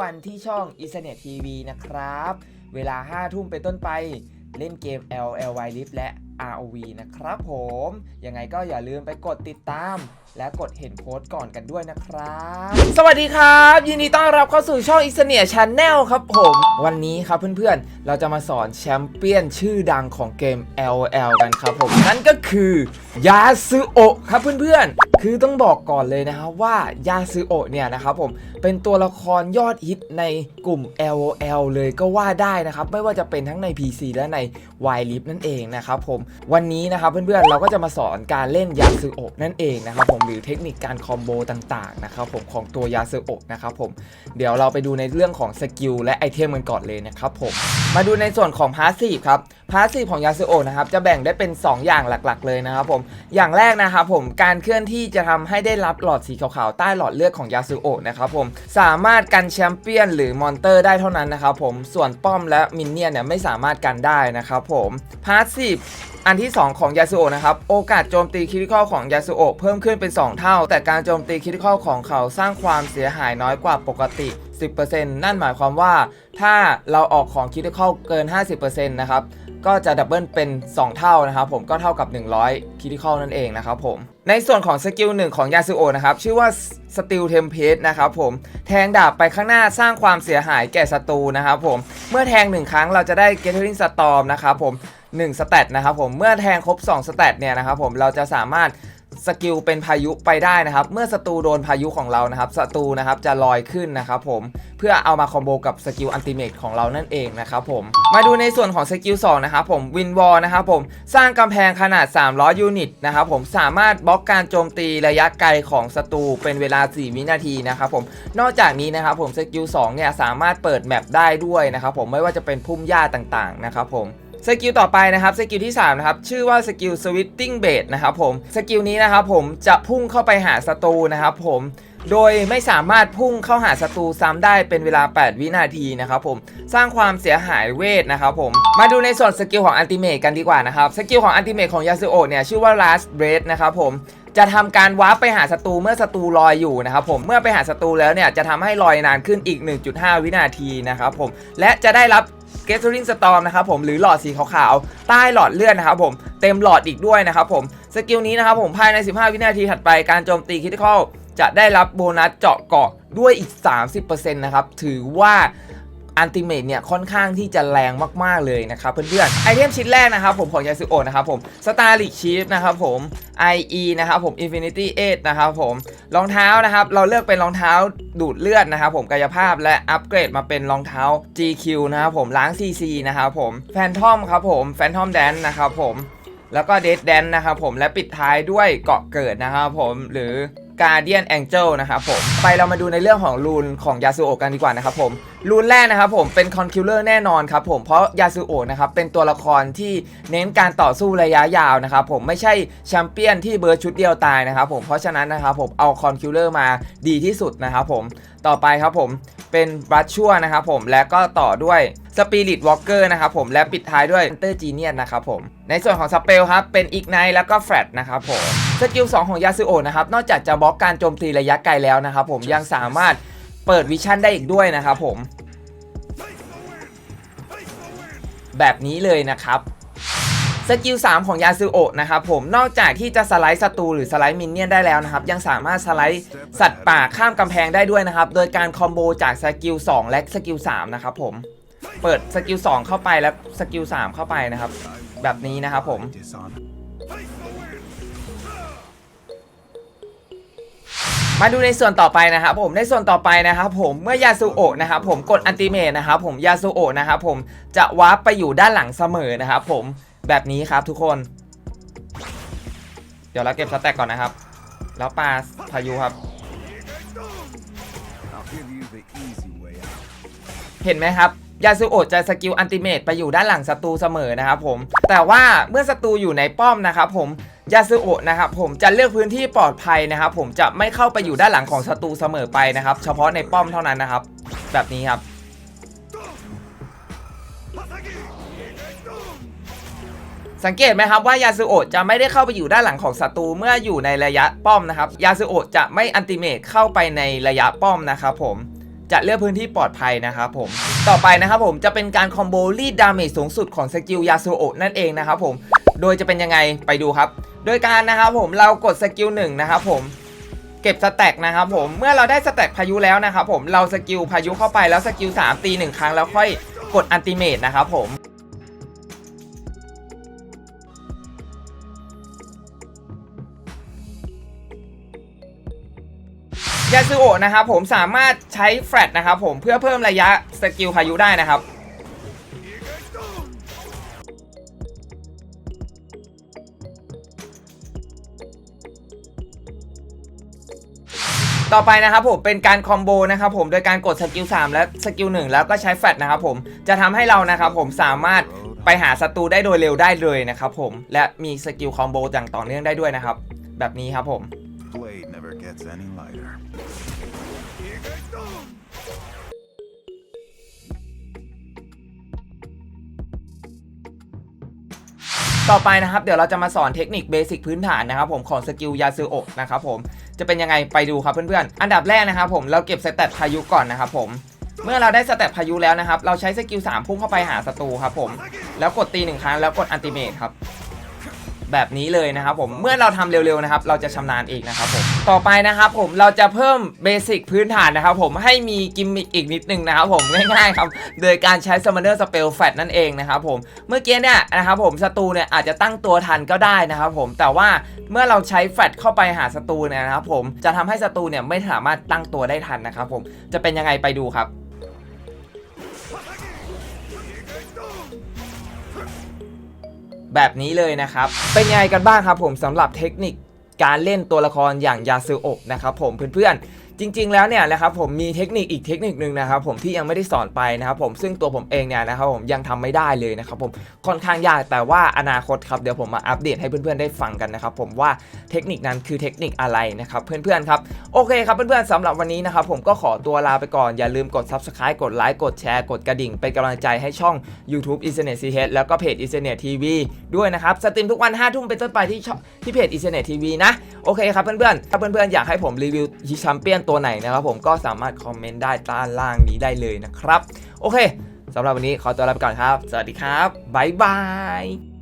วันที่ช่อง i s n e t TV นะครับ เวลา 5 ทุ่มเป็นต้นไป เล่นเกม LLY Live และ ROV นะครับผม ยังไงก็อย่าลืมไปกดติดตาม และกดเห็นโค้ดก่อนกันด้วยนะครับ สวัสดีครับ ยินดีต้อนรับเข้าสู่ช่อง i s n e t Channel ครับผม วันนี้ครับเพื่อนๆ เราจะมาสอนแชมเปี้ยนชื่อดังของเกม LL กันครับผม นั่นก็คือยาซึโอะครับเพื่อนๆ คือต้องบอกก่อนเลยนะครับว่ายาซึโอะเนี่ยนะครับผมเป็นตัวละครยอดฮิตในกลุ่ม LOL เลยก็ว่าได้นะครับ ไม่ว่าจะเป็นทั้งใน PC และใน y l i f นั่นเองนะครับผมวันนี้นะครับเพื่อนๆเราก็จะมาสอนการเล่นยาซึโอะนั่นเองนะครับผมหรือเทคนิคการคอมโบต่างๆนะครับผมของตัวยาซึโอะนะครับผมเดี๋ยวเราไปดูในเรื่องของสกิลและไอเทมกันก่อนเลยนะครับผมมาดูในส่วนของพาสซีฟครับพาสซีฟของยาซึโอะนะครับจะแบ่งได้เป็น 2 อย่างหลักๆ เลยนะครับผมอย่างแรกนะครับผมการเคลื่อนที่จะทำให้ได้รับหลอดสีขาวๆใต้หลอดเลือดของยาซึโอะนะครับผมสามารถกันแชมเปี้ยนหรือมอนเตอร์ได้เท่านั้นนะครับผมส่วนป้อมและมินเนี่ยนเนี่ยไม่สามารถกันได้นะครับผมพาสซีฟ อันที่ 2 ของยาสุโอะนะครับ โอกาสโจมตีคริติคอลของยาสุโอะเพิ่มขึ้นเป็น 2 เท่า แต่การโจมตีคริติคอลของเขาสร้างความเสียหายน้อยกว่าปกติ 10%นั่นหมายความว่า ถ้าเราออกของคริติคอลเกิน 50%นะครับก็จะดับเบิลเป็น 2 เท่านะครับผมก็เท่ากับ 100คริติคอลนั่นเองนะครับผม ในส่วนของสกิลหนึ่งของยาสุโอะนะครับ ชื่อว่าสติลเทมเพสนะครับผม แทงดาบไปข้างหน้าสร้างความเสียหายแก่ศัตรูนะครับผม เมื่อแทง 1 ครั้งเราจะได้ Gathering Storm นะครับผม 1สเตตนะครับผมเมื่อแทงครบ2สเตตเนี่ยนะครับผมเราจะสามารถสกิลเป็นพายุไปได้นะครับ เมื่อศัตรูโดนพายุของเรานะครับศัตรูนะครับจะลอยขึ้นนะครับผมเพื่อเอามาคอมโบกับสกิลอันติเมตของเรานั่นเองนะครับผมมาดูในส่วนของสกิล2นะครับผมวินวอลนะครับผมสร้างกำแพงขนาด 300 ยูนิตนะครับผมสามารถบล็อกการโจมตีระยะไกลของศัตรูเป็นเวลา 4 วินาทีนะครับผมนอกจากนี้นะครับผมสกิล2เนี่ยสามารถเปิดแมปได้ด้วยนะครับผมไม่ว่าจะเป็นพุ่มหญ้าต่างๆนะครับผม สกิลต่อไปนะครับสกิลที่3นะครับชื่อว่าสกิล Switching Bait นะครับผมสกิลนี้นะครับผมจะพุ่งเข้าไปหาศัตรูนะครับผมโดยไม่สามารถพุ่งเข้าหาศัตรูซ้ำได้เป็นเวลา 8 วินาทีนะครับผมสร้างความเสียหายเวทนะครับผมมาดูในส่วนสกิลของอัลติเมทกันดีกว่านะครับสกิลของอัลติเมทของยาสุโอะเนี่ยชื่อว่า Last Breath นะครับผมจะทำการวาร์ปไปหาศัตรูเมื่อศัตรูลอยอยู่นะครับผมเมื่อไปหาศัตรูแล้วเนี่ยจะทำให้ลอยนานขึ้นอีก 1.5 วินาทีนะครับผมและจะได้รับ g a t h e r i n g Storm นะครับผมหรือหลอดสีขาวๆใต้หลอดเลือดนะครับผมเต็มหลอดอีกด้วยนะครับผมสกิลนี้นะครับผมภายใน 15 วินาทีถัดไปการโจมตีคริติคอลจะได้รับโบนัสเจาะเกาะด้วยอีก 30%นะครับถือว่า อันติเม e เนี่ยค่อนข้างที่จะแรงมากๆเลยนะครับเพื่อนๆไอเทมชิ้นแรกนะครับผมของยาสุโอนะครับผมสตาร์ลิกชีฟนะครับผม IE นะครับผม Infinity 8นะครับผมรองเท้านะครับเราเลือกเป็นรองเท้าดูดเลือดนะครับผมกายภาพและอัปเกรดมาเป็นรองเท้า GQ นะครับผมล้าง CC นะครับผมแฟนทอมครับผมแฟนทอมแดนนะครับผมแล้วก็เดดแดนนะครับผมและปิดท้ายด้วยเกาะเกิดนะครับผมหรือ Guardian Angel นะครับผม ไปเรามาดูในเรื่องของรูนของยาสุโอกันดีกว่านะครับผมรูนแรกนะครับผมเป็นคอนคิลเลอร์แน่นอนครับผมเพราะยาสุโอนะครับเป็นตัวละครที่เน้นการต่อสู้ระยะยาวนะครับผมไม่ใช่แชมเปี้ยนที่เบิร์ดชุดเดียวตายนะครับผมเพราะฉะนั้นนะครับผมเอาคอนคิลเลอร์มาดีที่สุดนะครับผมต่อไปครับผมเป็นบัตชัวนะครับผมและก็ต่อด้วยสปิริตวอล์กเกอร์นะครับผมและปิดท้ายด้วยเตอร์จีเนียนนะครับผมในส่วนของสเปลครับเป็นอีกไนแล้วก็แฟลตนะครับผม สกิล2ของยาสุโอะนะครับนอกจากจะบล็อกการโจมตีระยะไกลแล้วนะครับผมยังสามารถเปิดวิชั่นได้อีกด้วยนะครับผม แบบนี้เลยนะครับสกิล3ของยาซูโอะนะครับผมนอกจากที่จะสไลด์ศัตรูหรือสไลด์มินเนี่ยนได้แล้วนะครับ ยังสามารถสไลด์สัตว์ป่าข้ามกำแพงได้ด้วยนะครับ โดยการคอมโบจากสกิล2และสกิล3นะครับผมเปิดสกิล2เข้าไปแล้วสกิล3เข้าไปนะครับ แบบนี้นะครับผม มาดูในส่วนต่อไปนะครับผมในส่วนต่อไปนะครับผมเมื่อยาซูโอะนะครับผมกดอันติเมทนะครับผมยาซูโอะนะครับผมจะวาร์ปไปอยู่ด้านหลังเสมอนะครับผมแบบนี้ครับทุกคน เดี๋ยวเราเก็บสแต็กก่อนนะครับ แล้วปาพายุครับ เห็นไหมครับ ยาซูโอะจะสกิลอันติเมตไปอยู่ด้านหลังศัตรูเสมอนะครับผม แต่ว่าเมื่อศัตรูอยู่ในป้อมนะครับผมยาซูโอะนะครับผมจะเลือกพื้นที่ปลอดภัยนะครับผมจะไม่เข้าไปอยู่ด้านหลังของศัตรูเสมอไปนะครับ เฉพาะในป้อมเท่านั้นนะครับ แบบนี้ครับสังเกตไหมครับว่ายาสุโอะจะไม่ได้เข้าไปอยู่ด้านหลังของศัตรูเมื่ออยู่ในระยะป้อมนะครับยาสุโอะจะไม่อันติเมตเข้าไปในระยะป้อมนะครับผม จะเลือกพื้นที่ปลอดภัยนะครับผม ต่อไปนะครับผมจะเป็นการคอมโบรีดดาเมจสูงสุดของสกิลยาซูโอะนั่นเองนะครับผม โดยจะเป็นยังไงไปดูครับ โดยการนะครับผมเรากดสกิลหนึ่งนะครับผมเก็บสแต็กนะครับผม เมื่อเราได้สแต็กพายุแล้วนะครับผม เราสกิลพายุเข้าไปแล้วสกิล3ตีหนึ่งครั้งแล้วค่อยกดอันติเมตนะครับผม ซูโอะนะครับผมสามารถใช้แฟลตนะครับผมเพื่อเพิ่มระยะสกิลพายุได้นะครับต่อไปนะครับผมเป็นการคอมโบนะครับผมโดยการกดสกิล3และสกิล1แล้วก็ใช้แฟลตนะครับผมจะทำให้เรานะครับผมสามารถไปหาศัตรูได้โดยเร็วได้เลยนะครับผมและมีสกิลคอมโบอย่างต่อเนื่องได้ด้วยนะครับ แบบนี้ครับผม ต่อไปนะครับเดี๋ยวเราจะมาสอนเทคนิคเบสิกพื้นฐานนะครับผมของสกิลยาซูโอะนะครับผมจะเป็นยังไงไปดูครับเพื่อนๆ อันดับแรกนะครับผมเราเก็บสเตตพายุก่อนนะครับผมเมื่อเราได้สเตตพายุแล้วนะครับ เราใช้สกิล3พุ่งเข้าไปหาศัตรูครับผมแล้วกดตีหนึ่งครั้งแล้วกดอันติเมทครับ แบบนี้เลยนะครับผมเมื่อเราทำเร็วๆนะครับเราจะชำนาญเองนะครับผมต่อไปนะครับผมเราจะเพิ่มเบสิกพื้นฐานนะครับผมให้มีกิมมิคอีกนิดนึงนะครับผมง่ายๆครับโดยการใช้ Summoner Spell Fat นั่นเองนะครับผมเมื่อกี้เนี่ยนะครับผมศัตรูเนี่ยอาจจะตั้งตัวทันก็ได้นะครับผมแต่ว่าเมื่อเราใช้แฟลชเข้าไปหาศัตรูเนี่ยนะครับผมจะทำให้ศัตรูเนี่ยไม่สามารถตั้งตัวได้ทันนะครับผมจะเป็นยังไงไปดูครับ แบบนี้เลยนะครับ เป็นไงกันบ้างครับผมสำหรับเทคนิคการเล่นตัวละครอย่างยาซึโอะนะครับผมเพื่อนๆ จริง ๆ แล้วเนี่ยนะครับผมมีเทคนิคอีกเทคนิคนึงนะครับผมที่ยังไม่ได้สอนไปนะครับผมซึ่งตัวผมเองเนี่ยนะครับผมยังทำไม่ได้เลยนะครับผมค่อนข้างยากแต่ว่าอนาคตครับเดี๋ยวผมมาอัปเดตให้เพื่อนๆได้ฟังกันนะครับผมว่าเทคนิคนั้นคือเทคนิคอะไรนะครับเพื่อนๆครับโอเคครับเพื่อนๆสำหรับวันนี้นะครับผมก็ขอตัวลาไปก่อนอย่าลืมกด subscribe กดไลค์กดแชร์กดกระดิ่งเป็นกำลังใจให้ช่อง YouTube i n t e r n e t CH แล้วก็เพจ i n t e r n e t TV ด้วยนะครับสตรีมทุกวัน5ทุ่มเป็นต้นไปที่ที่เพจ i n t e r n e t TV นะโอเคครับเพื่อนๆถ้าเพื่อนๆอยากให้ผมรีวิวแชมเปี้ยนตัวไหนนะครับผมก็สามารถคอมเมนต์ได้ใต้ล่างนี้ได้เลยนะครับ โอเคสำหรับวันนี้ขอตัวลาไปก่อนครับ สวัสดีครับบ๊ายบาย